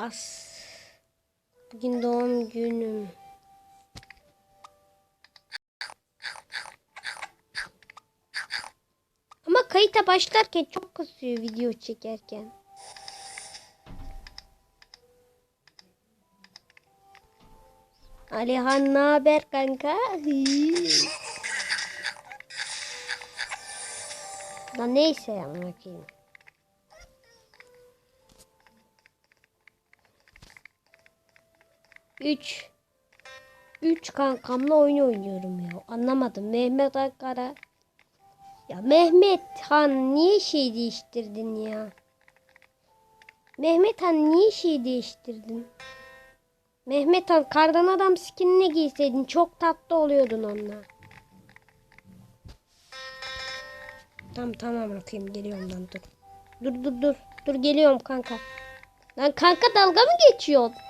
As. Bugün doğum günüm. Ama kayıta başlarken çok kızıyor video çekerken. Alihan ne haber kanka? Da neyse anlatayım. Üç. Üç kankamla oyun oynuyorum ya. Anlamadım. Mehmet Akkara. Ya Mehmet Han niye şey değiştirdin ya? Mehmet Han niye şey değiştirdin? Mehmet Han kardan adam skinini giyseydin çok tatlı oluyordun onunla. Tamam tamam bakayım geliyorum lan dur. Dur dur dur. Dur geliyorum kanka. Lan kanka dalga mı geçiyorsun?